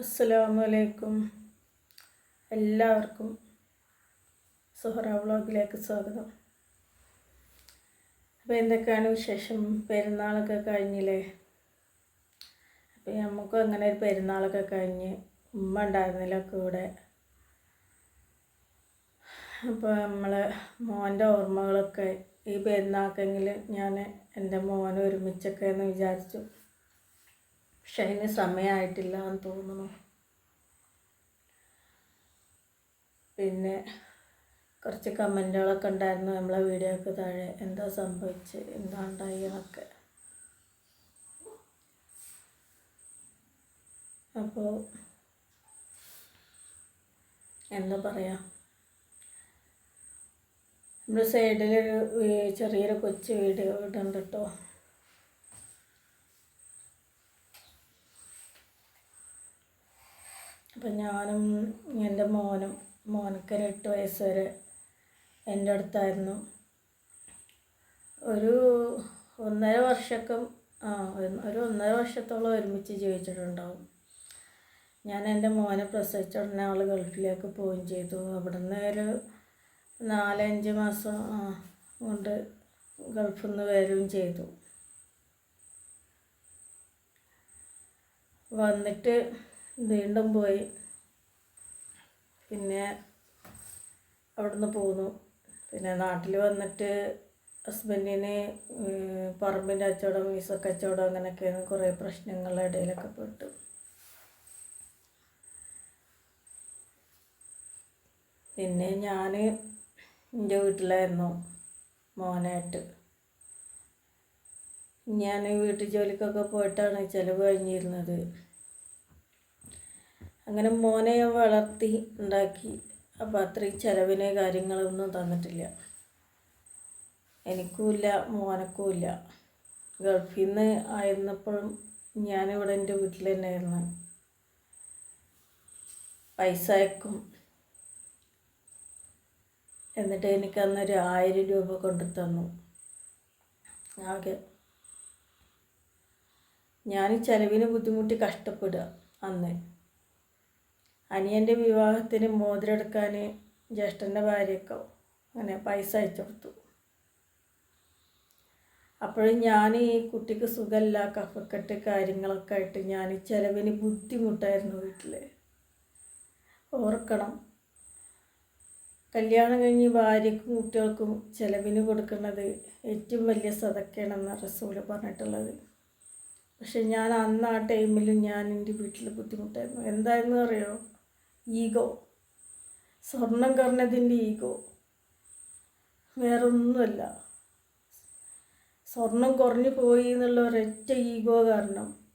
അസ്സലാമു അലൈക്കും എല്ലാവർക്കും സുഹറ വ്ളോഗിലേക്ക് സ്വാഗതം. അപ്പോൾ എന്തൊക്കെയാണ് വിശേഷം? പെരുന്നാളൊക്കെ കഴിഞ്ഞില്ലേ? അപ്പോൾ നമുക്കും അങ്ങനെ ഒരു പെരുന്നാളൊക്കെ കഴിഞ്ഞ് ഉമ്മ ഉണ്ടായിരുന്നില്ല കൂടെ അപ്പോൾ നമ്മൾ മോന്റെ ഓർമ്മകളൊക്കെ ഈ പെരുന്നാൾക്കെങ്കിൽ ഞാൻ എന്റെ മോനെ ഒരുമിച്ചൊക്കെ എന്ന് വിചാരിച്ചു. പക്ഷെ അതിന് സമയമായിട്ടില്ല എന്ന് തോന്നുന്നു. പിന്നെ കുറച്ച് കമന്റുകളൊക്കെ ഉണ്ടായിരുന്നു നമ്മളെ വീഡിയോക്ക് താഴെ എന്താ സംഭവിച്ച് എന്താ ഉണ്ടായി എന്നൊക്കെ. അപ്പോൾ എന്താ പറയുക നമ്മുടെ സൈഡിലൊരു ചെറിയൊരു കൊച്ചു വീഡിയോ ഇടുന്നുണ്ട് കേട്ടോ. അപ്പം ഞാനും എന്റെ മോനും മോനക്കൊരു എട്ട് വയസ്സ് വരെ എന്റെ അടുത്തായിരുന്നു. ഒരു ഒന്നര വർഷമൊക്കെ ആ ഒരു- ഒന്നര വർഷത്തോളം ഒരുമിച്ച് ജീവിച്ചിട്ടുണ്ടാവും. ഞാൻ എന്റെ മോനെ പ്രസവിച്ച ഉടനെ ആൾ ഗൾഫിലേക്ക് പോവുകയും ചെയ്തു. അവിടെ അവിടുന്ന് ഒരു നാലഞ്ച് മാസം കൊണ്ട് ഗൾഫിൽ നിന്ന് വരികയും ചെയ്തു. വന്നിട്ട് വീണ്ടും പോയി. പിന്നെ അവിടുന്ന് പോന്നു. പിന്നെ നാട്ടിൽ വന്നിട്ട് ഹസ്ബൻഡിന് പറമ്പിന്റെ കച്ചവടം വിസ കച്ചവടം അങ്ങനെയൊക്കെയാണ് കുറേ പ്രശ്നങ്ങളുടെ ഇടയിലൊക്കെ പെട്ടു. പിന്നെ ഞാൻ എന്റെ വീട്ടിലായിരുന്നു മോനായിട്ട്. ഞാൻ വീട്ടു ജോലിക്കൊക്കെ പോയിട്ടാണ് ചിലവ് കഴിഞ്ഞിരുന്നത്. അങ്ങനെ മോനെ വളർത്തി ഉണ്ടാക്കി. അപ്പോൾ അത്രയും ചിലവിന് കാര്യങ്ങളൊന്നും തന്നിട്ടില്ല. എനിക്കുമില്ല മോനക്കുമില്ല. ഗൾഫിൽ നിന്ന് ആയിരുന്നപ്പോഴും ഞാനിവിടെ എന്റെ വീട്ടിൽ തന്നെയായിരുന്നു പൈസ അയക്കും എന്നിട്ട് എനിക്ക് അന്നൊരു ആയിരം രൂപ കൊണ്ടു തന്നു ആകെ ഞാൻ ചിലവിന് ബുദ്ധിമുട്ടി കഷ്ടപ്പെടുക അന്ന്. അനിയന്റെ വിവാഹത്തിന് മോതിരം എടുക്കാൻ ജ്യേഷ്ഠന്റെ ഭാര്യയൊക്കെ അങ്ങനെ പൈസ അയച്ചു കൊടുത്തു. അപ്പോഴും ഞാൻ ഈ കുട്ടിക്ക് സുഖമില്ല കഫക്കെട്ട് കാര്യങ്ങളൊക്കെ ആയിട്ട് ഞാൻ ചിലവിന് ബുദ്ധിമുട്ടായിരുന്നു വീട്ടിൽ ഓർക്കണം. കല്യാണം കഴിഞ്ഞ് ഭാര്യക്കും കുട്ടികൾക്കും ചിലവിന് കൊടുക്കുന്നത് ഏറ്റവും വലിയ സതക്കേണെന്ന് റസൂൽ പറഞ്ഞിട്ടുള്ളത്. പക്ഷെ ഞാൻ അന്ന് ആ ടൈമിൽ ഞാൻ എന്റെ വീട്ടിൽ ബുദ്ധിമുട്ടായിരുന്നു. എന്തായിരുന്നു അറിയോ? ഈഗോ. സ്വർണം കുറഞ്ഞതിന്റെ ഈഗോ. വേറൊന്നുമല്ല. സ്വർണം കുറഞ്ഞു പോയി എന്നുള്ള ഒരൊറ്റ ഈഗോ കാരണം.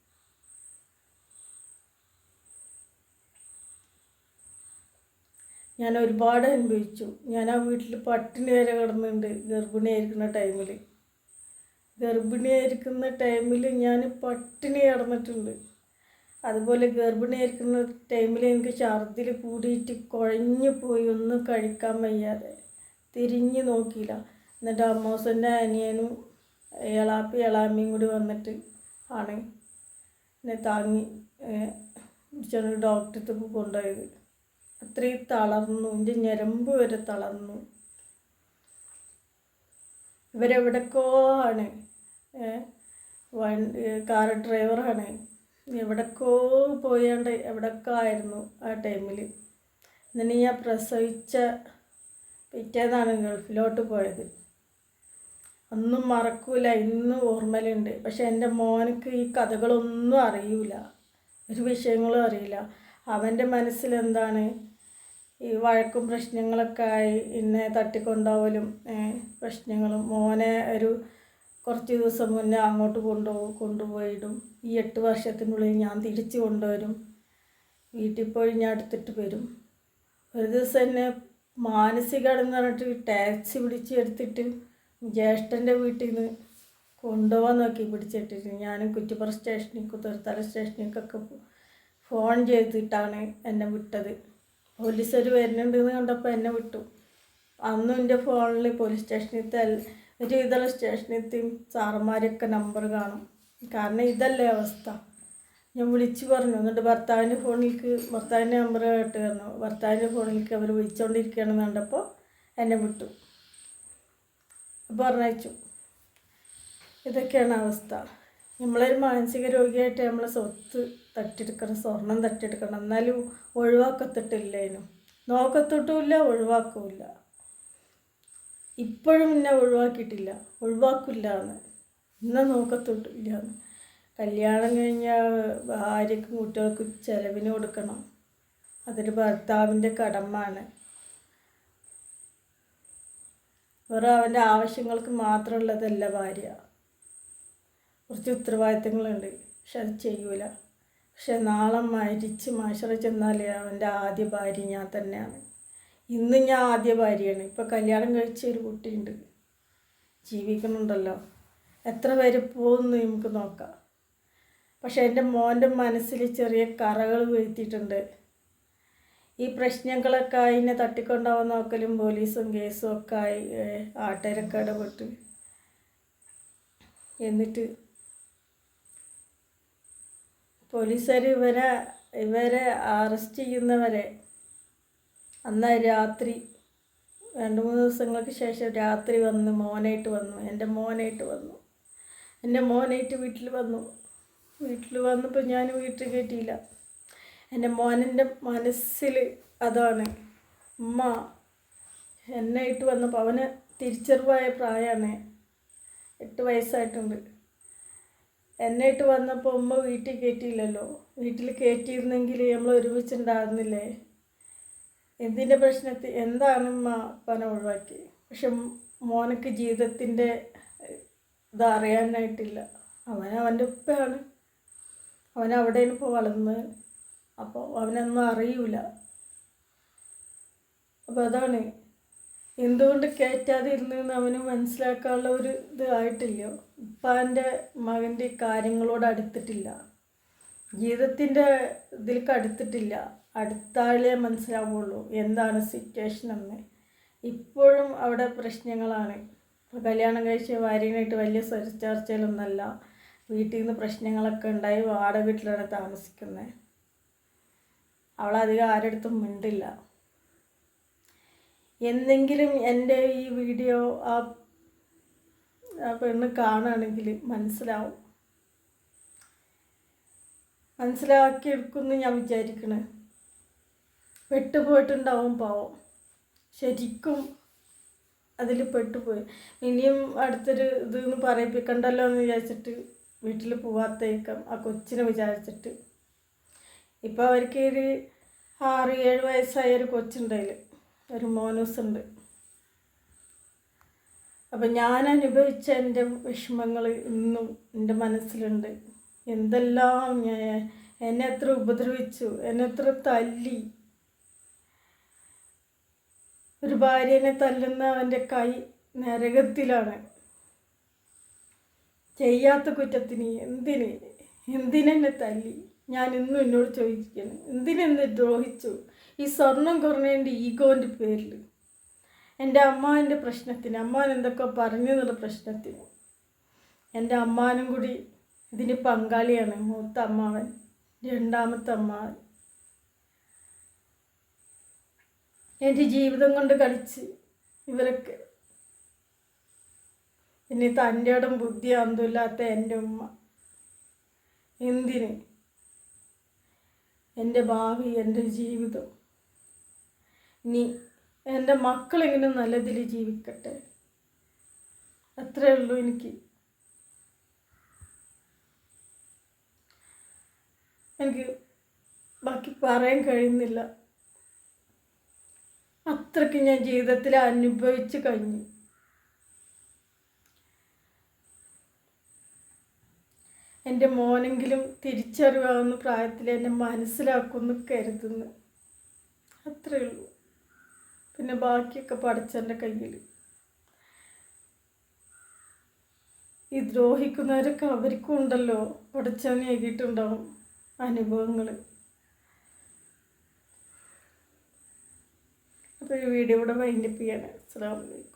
ഞാൻ ഒരുപാട് അനുഭവിച്ചു. ഞാൻ ആ വീട്ടിൽ പട്ടിണി വരെ കിടന്നുണ്ട് ഗർഭിണിയായിരിക്കുന്ന ടൈമിൽ ഗർഭിണിയായിരിക്കുന്ന ടൈമിൽ ഞാൻ പട്ടിണി കിടന്നിട്ടുണ്ട്. അതുപോലെ ഗർഭിണിയായിരിക്കുന്ന ടൈമിൽ എനിക്ക് ഛർദിൽ കൂടിയിട്ട് കുഴഞ്ഞു പോയി ഒന്നും കഴിക്കാൻ വയ്യാതെ തിരിഞ്ഞു നോക്കിയില്ല. എന്നിട്ട് അമ്മോസന്റെ അനിയനും എളാപ്പി എളാമ്മയും കൂടി വന്നിട്ട് ആണ് എന്നെ താങ്ങി ചെറിയ ഡോക്ടർക്ക് കൊണ്ടുപോയത്. അത്രയും തളർന്നു എന്റെ ഞരമ്പ് വരെ തളർന്നു. ഇവരെവിടക്കോ ആണ് വണ്ടി കാർ ഡ്രൈവറാണ് എവിടക്കോ പോയാണ്ട് എവിടക്കോ ആയിരുന്നു ആ ടൈമിൽ എന്നിട്ട് ഞാൻ പ്രസവിച്ച പിറ്റേന്നാണ് ഗൾഫിലോട്ട് പോയത്. ഒന്നും മറക്കൂല ഇന്നും ഓർമ്മയിലുണ്ട്. പക്ഷെ എന്റെ മോനക്ക് ഈ കഥകളൊന്നും അറിയൂല. ഒരു വിഷയങ്ങളും അറിയില്ല. അവന്റെ മനസ്സിലെന്താണ്? ഈ വഴക്കും പ്രശ്നങ്ങളൊക്കെ ആയി ഇന്നെ തട്ടിക്കൊണ്ടാവലും പ്രശ്നങ്ങളും. മോനെ ഒരു കുറച്ച് ദിവസം മുന്നേ അങ്ങോട്ട് കൊണ്ടുപോകും കൊണ്ടുപോയിടും. ഈ എട്ട് വർഷത്തിനുള്ളിൽ ഞാൻ തിരിച്ചു കൊണ്ടുവരും. വീട്ടിൽ പോയി ഞാൻ എടുത്തിട്ട് വരും. ഒരു ദിവസം എന്നെ മാനസികടെന്ന് പറഞ്ഞിട്ട് ടാക്സി പിടിച്ച് എടുത്തിട്ട് ജ്യേഷ്ഠന്റെ വീട്ടിൽ നിന്ന് കൊണ്ടുപോകാൻ നോക്കി പിടിച്ചിട്ടിട്ട്. ഞാനും കുറ്റിപ്പുറ സ്റ്റേഷനിൽ കുതിർത്തല സ്റ്റേഷനിലേക്കൊക്കെ ഫോൺ ചെയ്തിട്ടാണ് എന്നെ വിട്ടത്. പോലീസുകാർ വരുന്നുണ്ടെന്ന് കണ്ടപ്പോൾ എന്നെ വിട്ടു. അന്നും എന്റെ ഫോണിൽ പോലീസ് സ്റ്റേഷനിലത്തെ ഒരു സ്റ്റേഷനിൽ സ്റ്റേഷനിലത്തെയും സാറന്മാരെയൊക്കെ നമ്പർ കാണും. കാരണം ഇതല്ലേ അവസ്ഥ. ഞാൻ വിളിച്ചു പറഞ്ഞു. എന്നിട്ട് ഭർത്താവിന്റെ ഫോണിലേക്ക് ഭർത്താവിന്റെ നമ്പർ കേട്ട് പറഞ്ഞു. ഭർത്താവിന്റെ ഫോണിലേക്ക് അവർ വിളിച്ചുകൊണ്ടിരിക്കുകയാണെന്ന് കണ്ടപ്പോൾ എന്നെ വിട്ടു. പറഞ്ഞയച്ചു. ഇതൊക്കെയാണ് അവസ്ഥ. നമ്മളൊരു മാനസിക രോഗിയായിട്ട് നമ്മളെ സ്വത്ത് തട്ടിയെടുക്കണം സ്വർണം തട്ടിയെടുക്കണം. എന്നാലും ഒഴിവാക്കത്തിട്ടില്ലേനും. നോക്കത്തിട്ടുമില്ല ഒഴിവാക്കുമില്ല ഇപ്പോഴും എന്നെ ഒഴിവാക്കിയിട്ടില്ല. ഒഴിവാക്കില്ല എന്ന് ഇന്ന് നോക്കത്തൊട്ടില്ല എന്ന് കല്യാണം കഴിഞ്ഞാൽ ഭാര്യക്കും കുട്ടികൾക്കും ചിലവിന് കൊടുക്കണം. അതൊരു ഭർത്താവിന്റെ കടമാണ്. വെറും അവന്റെ ആവശ്യങ്ങൾക്ക് മാത്രമുള്ളതല്ല ഭാര്യ. കുറച്ച് ഉത്തരവാദിത്തങ്ങളുണ്ട്. പക്ഷെ അത് ചെയ്യൂല. പക്ഷെ നാളെ മരിച്ച് മാഷറ ചെന്നാൽ അവന്റെ ആദ്യ ഭാര്യ ഞാൻ തന്നെയാണ്. ഇന്ന് ഞാൻ ആദ്യ ഭാര്യയാണ്. ഇപ്പോൾ കല്യാണം കഴിച്ച ഒരു കുട്ടിയുണ്ട്. ജീവിക്കുന്നുണ്ടല്ലോ. എത്ര പേര് പോകുന്നു നമുക്ക് നോക്കാം. പക്ഷേ എന്റെ മോന്റെ മനസ്സിൽ ചെറിയ കറകൾ വീഴ്ത്തിയിട്ടുണ്ട്. ഈ പ്രശ്നങ്ങളൊക്കെ അതിനെ തട്ടിക്കൊണ്ടാവാൻ നോക്കലും പോലീസും കേസും ഒക്കെ ആയി ആട്ടേരൊക്കെ ഇടപെട്ട് എന്നിട്ട് പോലീസുകാർ ഇവരെ ഇവരെ അറസ്റ്റ് ചെയ്യുന്നവരെ അന്ന് രാത്രി രണ്ട് മൂന്ന് ദിവസങ്ങൾക്ക് ശേഷം രാത്രി വന്ന് മോനായിട്ട് വന്നു. എന്റെ മോനായിട്ട് വന്നു. എന്റെ മോനായിട്ട് വീട്ടിൽ വന്നു. വീട്ടിൽ വന്നപ്പോൾ ഞാൻ വീട്ടിൽ കയറ്റിയില്ല. എന്റെ മോനന്റെ മനസ്സിൽ അതാണ് ഉമ്മ എന്നായിട്ട് വന്നപ്പോൾ അവന് തിരിച്ചറിവായ പ്രായമാണ് എട്ട് വയസ്സായിട്ടുണ്ട്. എന്നായിട്ട് വന്നപ്പോൾ ഉമ്മ വീട്ടിൽ കയറ്റിയില്ലല്ലോ. വീട്ടിൽ കയറ്റിയിരുന്നെങ്കിൽ നമ്മൾ ഒരുമിച്ചുണ്ടാകുന്നില്ലേ എന്തിന്റെ പ്രശ്നത്തിൽ എന്താണ് പന ഒഴിവാക്കി. പക്ഷെ മോനക്ക് ജീവിതത്തിന്റെ ഇത് അറിയാനായിട്ടില്ല. അവൻ അവന്റെ ഉപ്പയാണ്. അവൻ അവിടെയാണ് ഇപ്പോൾ വളർന്ന്. അപ്പോൾ അവനൊന്നും അറിയൂല. അപ്പോൾ അതാണ്. എന്തുകൊണ്ട് കയറ്റാതിരുന്നെന്ന് അവന് മനസ്സിലാക്കാനുള്ള ഒരു ഇത് ആയിട്ടില്ല. ഉപ്പാന്റെ മകന്റെ കാര്യങ്ങളോട് അടുത്തിട്ടില്ല. ജീവിതത്തിന്റെ ഇതിലേക്ക് അടുത്തിട്ടില്ല. അടുത്താളെ മനസ്സിലാവുള്ളൂ എന്താണ് സിറ്റുവേഷൻ എന്ന്. ഇപ്പോഴും അവിടെ പ്രശ്നങ്ങളാണ്. കല്യാണം കഴിച്ച ഭാര്യനായിട്ട് വലിയ ചർച്ചയിലൊന്നല്ല. വീട്ടിൽ നിന്ന് പ്രശ്നങ്ങളൊക്കെ ഉണ്ടായി വാടക വീട്ടിലാണ് താമസിക്കുന്നത്. അവളധികം ആരടുത്തും മിണ്ടില്ല. എന്തെങ്കിലും എന്റെ ഈ വീഡിയോ ആ പെണ്ണ് കാണുകയാണെങ്കിൽ മനസ്സിലാവും. മനസ്സിലാക്കി എടുക്കുമെന്ന് ഞാൻ വിചാരിക്കണേ. പെട്ടുപോയിട്ടുണ്ടാവും പാവം. ശരിക്കും അതിൽ പെട്ടുപോയി. ഇനിയും അടുത്തൊരു ഇതെന്ന് പറയിപ്പിക്കണ്ടല്ലോ എന്ന് വിചാരിച്ചിട്ട് വീട്ടിൽ പോവാത്തേക്കാം ആ കൊച്ചിനെ വിചാരിച്ചിട്ട്. ഇപ്പോൾ അവർക്ക് ഒരു ആറ് ഏഴ് വയസ്സായ ഒരു കൊച്ചുണ്ടതിൽ ഒരു മോനൂസ് ഉണ്ട് അപ്പം ഞാൻ അനുഭവിച്ച എന്റെ വിഷമങ്ങൾ ഇന്നും എന്റെ മനസ്സിലുണ്ട്. എന്തെല്ലാം എന്നെ എത്ര ഉപദ്രവിച്ചു എന്നെ എത്ര തല്ലി. ഒരു ഭാര്യനെ തല്ലുന്ന അവന്റെ കൈ നരകത്തിലാണ്. ചെയ്യാത്ത കുറ്റത്തിന് എന്തിന്? എന്തിനെന്നെ തല്ലി? ഞാൻ ഇന്നും എന്നോട് ചോദിക്കുന്നു. എന്തിനെന്നെ ദ്രോഹിച്ചു? ഈ സ്വർണം കുറഞ്ഞതിന്റെ ഈഗോന്റെ പേരിൽ. എന്റെ അമ്മാവിന്റെ പ്രശ്നത്തിന് അമ്മാൻ എന്തൊക്കെ പറഞ്ഞു എന്നുള്ള പ്രശ്നത്തിന്. എന്റെ അമ്മാനും കൂടി ഇതിന് പങ്കാളിയാണ് മൂത്ത അമ്മാവൻ രണ്ടാമത്തെ അമ്മാവൻ. എന്റെ ജീവിതം കൊണ്ട് കളിച്ച് ഇവരൊക്കെ. ഇനി തന്റെ ഇടം ബുദ്ധി അന്തുമില്ലാത്ത എന്റെ ഉമ്മ. എന്തിന്? എന്റെ ഭാവി എന്റെ ജീവിതം. ഇനി എന്റെ മക്കളെങ്ങനെ നല്ലതിൽ ജീവിക്കട്ടെ? അത്രേ ഉള്ളൂ എനിക്ക്. എനിക്ക് ബാക്കി പറയാൻ കഴിയുന്നില്ല. അത്രയ്ക്ക് ഞാൻ ജീവിതത്തിൽ അനുഭവിച്ച് കഴിഞ്ഞു. എന്റെ മോനെങ്കിലും തിരിച്ചറിവാകുന്ന പ്രായത്തിൽ എന്നെ മനസ്സിലാക്കുമെന്ന് കരുതുന്നു. അത്രയേ ഉള്ളൂ. പിന്നെ ബാക്കിയൊക്കെ പഠിച്ചെന്റെ കയ്യിൽ ഈ ദ്രോഹിക്കുന്നവരൊക്കെ അവർക്കും ഉണ്ടല്ലോ. പഠിച്ചാൽ നേടിയിട്ടുണ്ടാവും അനുഭവങ്ങൾ അപ്പോൾ ഈ വീഡിയോ ഇവിടെ വൈൻഡപ്പ് ചെയ്യാണ് അസ്സാം വലൈക്കും